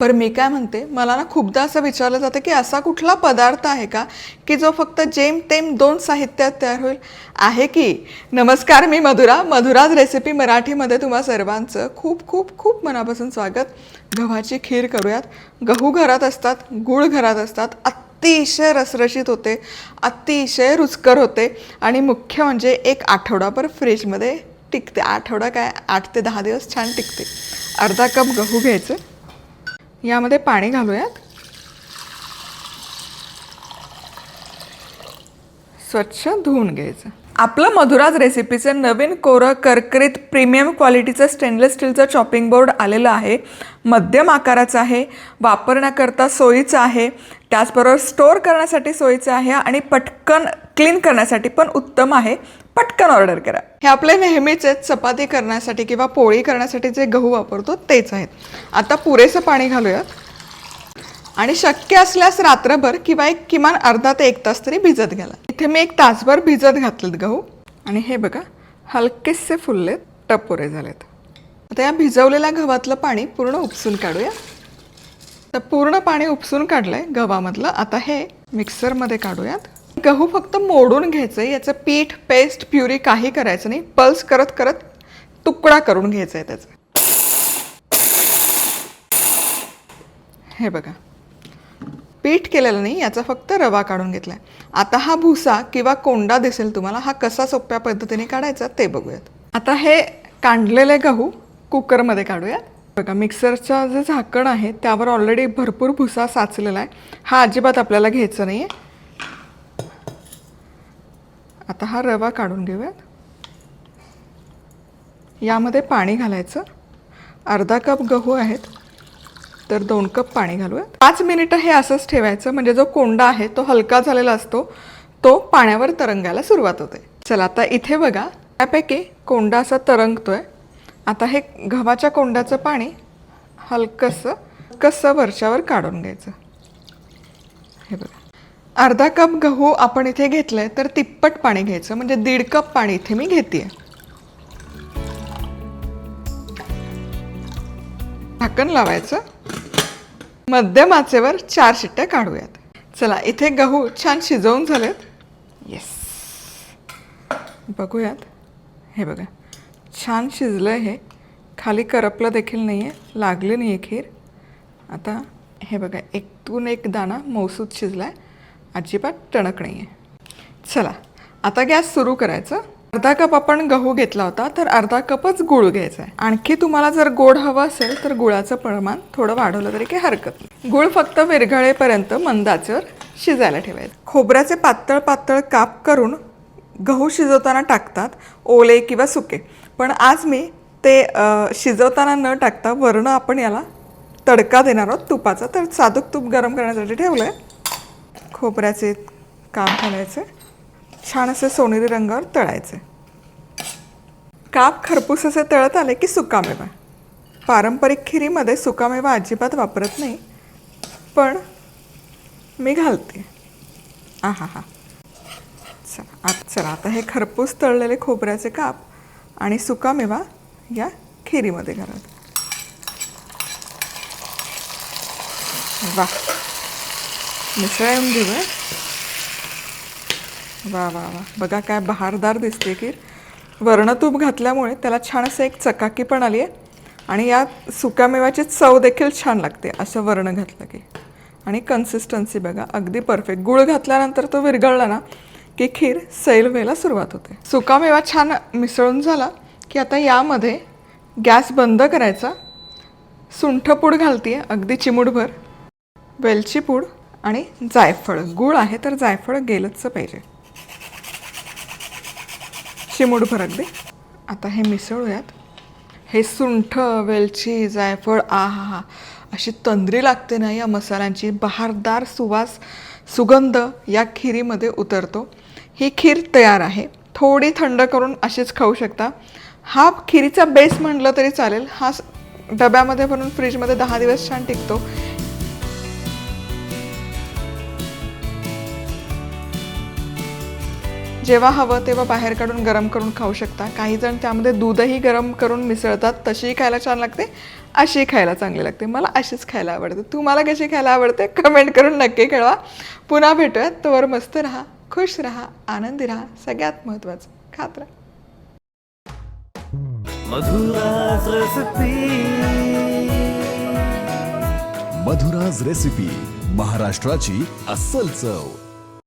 पर मी काय म्हणते मला ना खूपदा असं विचारलं जातं की असा कुठला पदार्थ आहे का की जो फक्त जेमतेम दोन साहित्यात तयार होईल? आहे की? नमस्कार मी मधुरा मधुराज रेसिपी मराठीमध्ये तुम्हा सर्वांचं खूप खूप खूप मनापासून स्वागत. गव्हाची खीर करूयात. गहू घरात असतात गूळ घरात असतात अतिशय रसरशीत होते अतिशय रुचकर होते आणि मुख्य म्हणजे एक आठवडाभर फ्रीजमध्ये टिकते. आठवडा काय? आठ ते दहा दिवस छान टिकते. अर्धा कप गहू घ्यायचं. यामध्ये पाणी घालूयात. स्वच्छ धुवून घ्यायचं. आपलं मधुराज रेसिपीचं नवीन कोरं करकरीत प्रीमियम क्वालिटीचं स्टेनलेस स्टीलचं चॉपिंग बोर्ड आलेलं आहे. मध्यम आकाराचं आहे वापरण्याकरता सोयीचं आहे. त्याचबरोबर स्टोअर करण्यासाठी सोयीचं आहे आणि पटकन क्लीन करण्यासाठी पण उत्तम आहे. पटकन ऑर्डर करा. हे आपले नेहमीचे चपाती करण्यासाठी किंवा पोळी करण्यासाठी जे गहू वापरतो तेच आहेत. आता पुरेसं पाणी घालूयात. आणि शक्य असल्यास रात्रभर किंवा एक किमान अर्धा ते एक तास तरी भिजत घाला इथे मी एक तासभर भिजत घातलेत गहू हो. आणि हे बघा हलकेसे फुललेत टपोरे झालेत. आता या भिजवलेल्या गव्हातलं पाणी पूर्ण उपसून काढूया. तर पूर्ण पाणी उपसून काढलंय गव्हामधलं. आता हे मिक्सरमध्ये काढूयात. गहू फक्त मोडून घ्यायचं आहे याचं पीठ पेस्ट प्युरी काही करायचं नाही. पल्स करत करत तुकडा करून घ्यायचा आहे त्याचा. हे बघा. पीठ केलेलं नाही याचा फक्त रवा काढून घेतला आहे आता हा भुसा किंवा कोंडा दिसेल तुम्हाला हा कसा सोप्या पद्धतीने काढायचा ते बघूयात. आता हे कांडलेले गहू कुकरमध्ये काढूयात. बघा मिक्सरचं जे झाकण आहे त्यावर ऑलरेडी भरपूर भुसा साचलेला आहे. हा अजिबात आपल्याला घ्यायचा नाही आहे आता हा रवा काढून घेऊयात. यामध्ये पाणी घालायचं. अर्धा कप गहू आहेत. तर दोन कप पाणी घालूयात. पाच मिनिटं हे असंच ठेवायचं म्हणजे जो कोंडा आहे तो हलका झालेला असतो तो पाण्यावर तरंगायला सुरुवात होते. चला आता इथे बघा त्यापैकी कोंडा असा तरंगतोय. आता हे गव्हाच्या कोंड्याचं पाणी हलकंसं कसं वरच्यावर काढून घ्यायचं. हे बघा. अर्धा कप गहू आपण इथे घेतलंय तर तिप्पट पाणी घ्यायचं म्हणजे दीड कप पाणी इथे मी घेते झाकण लावायचं. मध्यम आचेवर चार शिट्ट्या काढूयात. चला इथे गहू छान शिजवून झालेत. येस बघूयात. हे बघा छान शिजलं हे. खाली करपलं देखील नाही आहे लागली नाही आहे खीर. आता हे बघा एकतून एक दाणा मौसूद शिजला आहे अजिबात टणक नाही आहे चला आता गॅस सुरू करायचं. अर्धा कप आपण गहू घेतला होता तर अर्धा कपच गूळ घ्यायचा आहे. आणखी तुम्हाला जर गोड हवं असेल तर गुळाचं प्रमाण थोडं वाढवलं तरी काही हरकत नाही. गुळ फक्त विरघळेपर्यंत मंदाचेवर शिजायला ठेवायचं. खोबऱ्याचे पातळ पातळ काप करून गहू शिजवताना टाकतात ओले किंवा सुके. पण आज मी ते शिजवताना न टाकता वरणं आपण याला तडका देणार आहोत तुपाचा. तर साधूक तूप गरम करण्यासाठी ठेवलं आहे खोबऱ्याचे काप घालायचे. छान असे सोनेरी रंगावर तळायचे. काप खरपूस असे तळत आले की सुकामेवा. पारंपरिक खिरीमध्ये सुकामेवा अजिबात वापरत नाही पण मी घालते. आ हा. हा चला आत चला आता हे खरपूस तळलेले खोबऱ्याचे काप आणि सुकामेवा या खिरीमध्ये घालत. वा मिसळून घेऊया वा वा वा. बघा काय बहारदार दिसते खीर वर्णतूप घातल्यामुळे त्याला छान असं एक चकाकी पण आली आहे आणि या सुक्यामेव्याची चव देखील छान लागते असं वर्ण घातलं की. आणि कन्सिस्टन्सी बघा अगदी परफेक्ट गुळ घातल्यानंतर तो विरघळला ना की खीर सैल व्हायला सुरुवात होते. सुकामेवा छान मिसळून झाला की आता यामध्ये गॅस बंद करायचा. सुंठपूड घालते अगदी चिमूटभर. वेलची पूड आणि जायफळ. गूळ आहे तर जायफळ गेलंच पाहिजे. चिमूटभर अगदी आता हे मिसळूयात. हे सुंठ वेलची जायफळ आ हा हा. अशी तंद्री लागते ना या मसाल्यांची. बहारदार सुवास सुगंध या खिरीमध्ये उतरतो. ही खीर तयार आहे. थोडी थंड करून अशीच खाऊ शकता. हा खिरीचा बेस म्हटलं तरी चालेल. हा डब्यामध्ये भरून फ्रीजमध्ये दहा दिवस छान टिकतो. जेव्हा हवं तेव्हा बाहेर काढून गरम करून खाऊ शकता. काही जण त्यामध्ये दूधही गरम करून मिसळतात तशीही खायला छान लागते अशी खायला चांगली लागते. मला अशीच खायला आवडते. तुम्हाला कशी खायला आवडते? कमेंट करून नक्की कळवा. पुन्हा भेटूयात. तोवर मस्त राहा खुश राहा आनंदी राहा. सगळ्यात महत्त्वाचं खात राहा. मधुराज रेसिपी महाराष्ट्राची अस्सल चव.